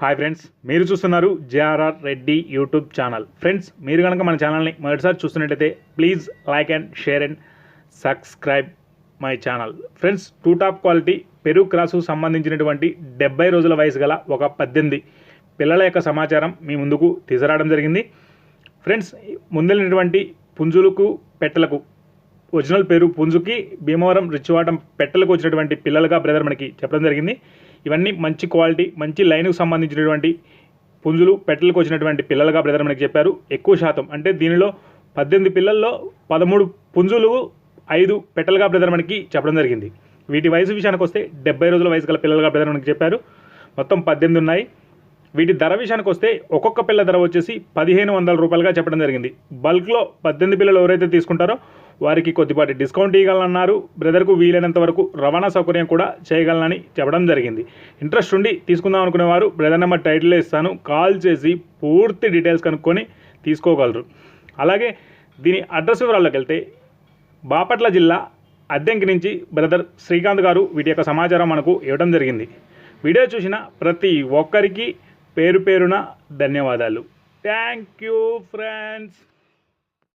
Hi friends మీరు చూస్తున్నారు J R R Reddy YouTube channel friends మీరు కనుక మన ఛానల్ని మొదటిసారి చూస్తున్నట్టయితే please like and share and subscribe my channel friends to top quality పెరుగు క్రాసు సంబంధించినటువంటి డెబ్బై రోజుల వయసు గల ఒక పద్దెనిమిది పిల్లల యొక్క సమాచారం మీ ముందుకు తీసుకురావడం జరిగింది. ఫ్రెండ్స్ ముందలినటువంటి పుంజులకు పెట్టలకు ఒరిజినల్ పేరు పుంజుకి భీమవరం రిచ్చివాటం పెట్టలకు వచ్చినటువంటి పిల్లలుగా బ్రదర్ మనకి చెప్పడం జరిగింది. ఇవన్నీ మంచి క్వాలిటీ మంచి లైన్కు సంబంధించినటువంటి పుంజులు పెట్టలకు వచ్చినటువంటి పిల్లలుగా బ్రదర్ మనకి చెప్పారు. ఎక్కువ శాతం అంటే దీనిలో పద్దెనిమిది పిల్లల్లో పదమూడు పుంజులు ఐదు పెట్టలుగా బ్రదర్ మనకి చెప్పడం జరిగింది. వీటి వయసు విషయానికి వస్తే డెబ్బై రోజుల వయసు గల పిల్లలుగా బ్రదర్ మనకి చెప్పారు. మొత్తం పద్దెనిమిది ఉన్నాయి. వీటి ధర విషయానికి వస్తే ఒక్కొక్క పిల్ల ధర వచ్చేసి పదిహేను వందల రూపాయలుగా చెప్పడం జరిగింది. బల్క్లో పద్దెనిమిది పిల్లలు ఎవరైతే తీసుకుంటారో వారికి కొద్దిపాటి డిస్కౌంట్ ఇవ్వగలనన్నారు బ్రదర్కు వీలైనంత వరకు రవాణా సౌకర్యం కూడా చేయగలనని చెప్పడం జరిగింది. ఇంట్రెస్ట్ ఉండి తీసుకుందాం అనుకునే వారు బ్రదర్ నెంబర్ టైటిల్లో ఇస్తాను. కాల్ చేసి పూర్తి డీటెయిల్స్ కనుక్కొని తీసుకోగలరు. అలాగే దీని అడ్రస్ వివరాల్లోకి వెళ్తే బాపట్ల జిల్లా అద్దెంకి నుంచి బ్రదర్ శ్రీకాంత్ గారు వీటి యొక్క సమాచారం మనకు ఇవ్వడం జరిగింది. వీడియో చూసిన ప్రతి ఒక్కరికి పేరు పేరున ధన్యవాదాలు. Thank you friends.